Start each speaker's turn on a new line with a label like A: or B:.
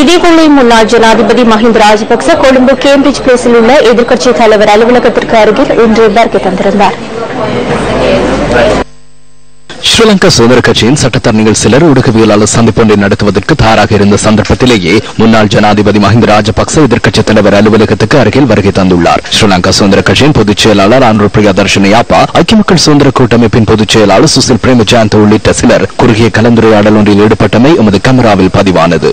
A: இதேவேளை முன்னாள் ஜனாதிபதி மஹிந்த ராஜபக்ச கொழும்பு கேம்பிரிட்ஜ் பிளேஸில் உள்ள எதிர்க்கட்சித் தலைவர் அலுவலகத்திற்கு அருகில் இன்று வருகை தந்திருந்தார்.
B: ஸ்ரீலங்கா சுதந்திர கட்சியின் சட்டத்தரணிகள் சிலர் ஊடகவியலாளர் சந்திப்பொன்றை நடத்துவதற்கு தயாராக இருந்த சந்தர்ப்பத்திலேயே முன்னாள் ஜனாதிபதி மஹிந்த ராஜபக்ச எதிர்க்கட்சித் தலைவர் அலுவலகத்துக்கு அருகில் வருகை தந்துள்ளார். ஸ்ரீலங்கா சுதந்திர கட்சியின் பொதுச் செயலாளர் ஆனூர் பிரியதர்ஷன் யாப்பா ஐக்கிய மக்கள் சுதந்திர கூட்டமைப்பின் பொதுச் செயலாளர் சுசில் பிரேமஜாந்த் உள்ளிட்ட சிலர் குறுகிய கலந்துரையாடல் ஒன்றில் ஈடுபட்டமை எமது கமராவில் பதிவானது.